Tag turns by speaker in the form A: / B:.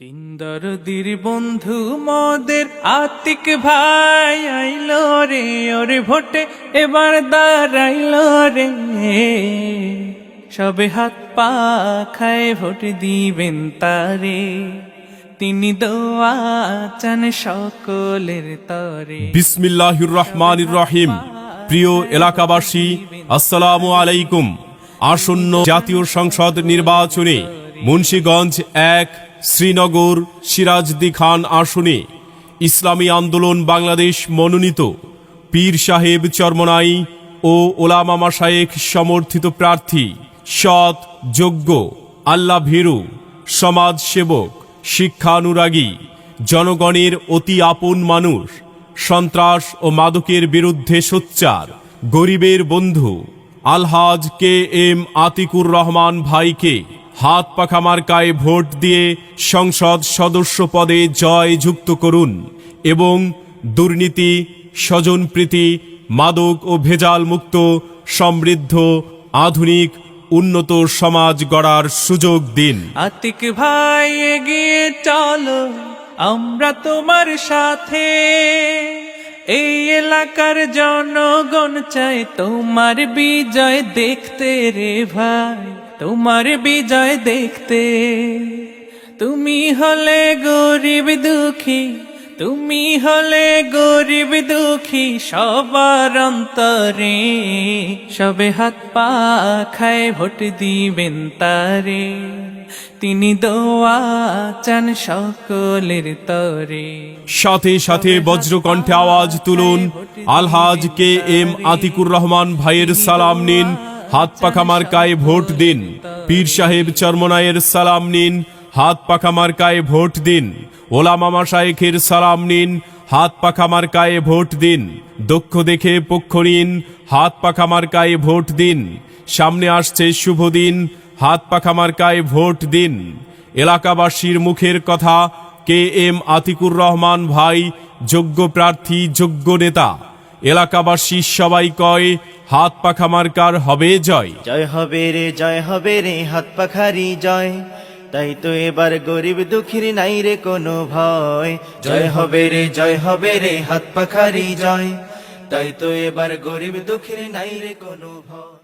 A: তিন দরদির বন্ধু মদের আতিক ভাই আইল রে, ওরে ভোটে এবার দাঁড়াইল রে। সবে হাত পা খায় ভোট দিবেন তারে, তিনি দোয়া চান সকলের তরে।
B: বিসমিল্লাহির রহমানির রহিম। প্রিয় এলাকাবাসী, আসসালামু আলাইকুম। আসন্ন জাতীয় সংসদ নির্বাচনে মুন্সীগঞ্জ এক শ্রীনগর সিরাজদি খান আসনে ইসলামী আন্দোলন বাংলাদেশ মনোনীত পীর সাহেব চরমনাই ও ওলামা মাশায়েখ সমর্থিত প্রার্থী সৎ, যোগ্য, আল্লাহ ভীরু, সমাজ সেবক, শিক্ষানুরাগী, জনগণের অতি আপন মানুষ, সন্ত্রাস ও মাদকের বিরুদ্ধে সোচ্চার, গরিবের বন্ধু, আলহাজ কে এম আতিকুর রহমান ভাইকে হাত পাখা মার্কায় ভোট দিয়ে সংসদ সদস্য পদে জয় যুক্ত করুন এবং দুর্নীতি, স্বজনপ্রীতি, মাদক ও ভেজাল মুক্ত, সমৃদ্ধ, আধুনিক, উন্নত সমাজ গড়ার সুযোগ দিন।
A: আতিক ভাই, এগিয়ে চলো, আমরা তোমার সাথে। এই এলাকার জনগণ চায় তোমার বিজয় দেখতে রে ভাই। তোমার বিজয় দেখতে। তুমি হলে গরিব দুঃখী তুমি হলে গরিব দুঃখী সবার অন্তরে। সবে হাত পা খায় ভোট দিবেন তারে তিনি দোয়া চান সকলের তরে।
B: সাথে সাথে বজ্রকণ্ঠে আওয়াজ তুলুন। আলহাজ কে এম আতিকুর রহমান ভাইয়ের সালাম নিন। হাত পাখা মার্কায় ভোট দিন। পীর সাহেব চরমনায়ের সালাম নিন। হাত পাখা মার্কায় ভোট দিন। ওলামা মাশায়েখের সালাম নিন। হাত পাখা মার্কায় ভোট দিন। দক্ষ দেখে পক্ষ নিন। হাত পাখা মার্কায় ভোট দিন। সামনে আসছে শুভ দিন। হাত পাখা মার্কায় ভোট দিন। এলাকাবাসীর মুখের কথা, কে এম আতিকুর রহমান ভাই, যোগ্য প্রার্থী, যোগ্য নেতা। এলাকাবাসী সবাই কয় হাত পাখা মার্কার হবে জয়।
C: জয় হবে রে, জয় হবে রে, হাত পাখারি জয়। তাই তো এবার গরিব দুঃখীর নাই রে কোনো ভয়। জয় হবে রে, জয় হবে রে, হাত পাখারি জয়। তাই তো এবার গরিব দুঃখীর নাই রে কোনো ভয়।